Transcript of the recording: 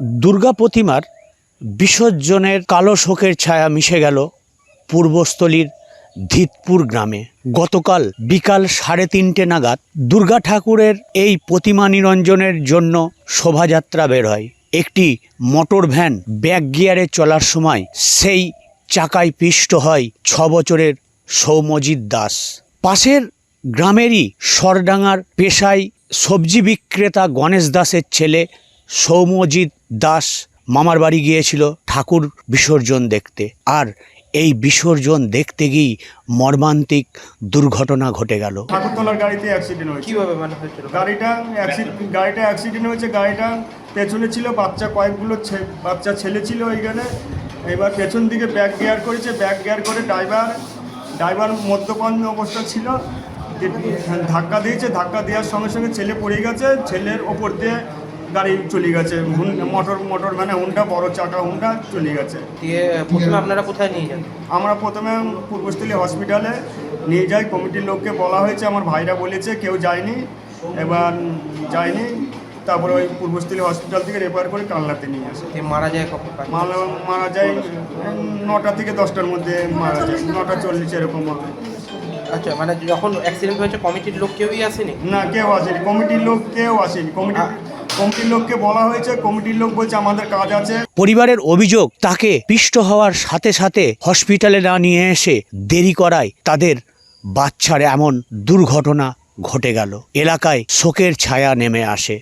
দুর্গা প্রতিমার বিসর্জনের কালো শোকের ছায়া মিশে গেল পূর্বস্থলীর ধিতপুর গ্রামে। গতকাল বিকাল সাড়ে তিনটে নাগাদ দুর্গা ঠাকুরের এই প্রতিমা নিরঞ্জনের জন্য শোভাযাত্রা বের হয়। একটি মোটর ভ্যান ব্যাক গিয়ারে চলার সময় সেই চাকায় পিষ্ট হয় ছ বছরের সৌমজিৎ দাস। পাশের গ্রামেরই সরডাঙ্গার পেশায় সবজি বিক্রেতা গণেশ দাসের ছেলে সৌম্যজিৎ দাস মামার বাড়ি গিয়েছিল ঠাকুর বিসর্জন দেখতে। আর এই বিসর্জন দেখতে গিয়েই মর্মান্তিক দুর্ঘটনা ঘটে গেল। ঠাকুরতলার গাড়িতে অ্যাক্সিডেন্ট হয়েছে। কীভাবে মানে হয়েছিল? গাড়িটা অ্যাক্সিডেন্ট গাড়িটা অ্যাক্সিডেন্ট হয়েছে গাড়িটা পেছনে ছিল বাচ্চা কয়েকগুলো ছে- বাচ্চা ছেলে ছিল ওইখানে এবার পেছন দিকে ব্যাক গিয়ার করেছে ব্যাক গিয়ার করে ড্রাইভার ড্রাইভার মদ্যপান অবস্থা ছিল। ধাক্কা দিয়েছে ধাক্কা দেওয়ার সঙ্গে সঙ্গে ছেলে পড়ে গেছে। ছেলের ওপর দিয়ে গাড়ি চলে গেছে মোটর মোটর মানে হুন্ডা বড় চাকা হুন্ডা চলে গেছে। দিয়ে প্রথমে আপনারা কোথায় নিয়ে যান? আমরা প্রথমে পূর্বস্থলী হসপিটালে নিয়ে যাই কমিটির লোককে বলা হয়েছে আমার ভাইরা বলেছে কেউ যায়নি এবার যায়নি তারপরে ওই পূর্বস্থলী হসপিটাল থেকে রেফার করে কালনাতে নিয়ে আসে। মারা যায় কখন? মারা মারা যায় নটা থেকে দশটার মধ্যে মারা যায় নটা চল্লিশ এরকম হবে। আচ্ছা মানে যখন অ্যাক্সিডেন্ট হয়েছে কমিটির লোক কেউই আসেনি? না কেউ আসেনি কমিটির লোক কেউ আসেনি কমিটি কমিটির লোককে বলা হয়েছে, কমিটির লোক বলছে, আমাদের কাজ আছে। পরিবারের অভিযোগ, তাকে পিষ্ট হওয়ার সাথে সাথে হসপিটালে না নিয়ে এসে দেরি করায় তাদের বাচ্চার এমন দুর্ঘটনা ঘটে গেল। এলাকায় শোকের ছায়া নেমে আসে।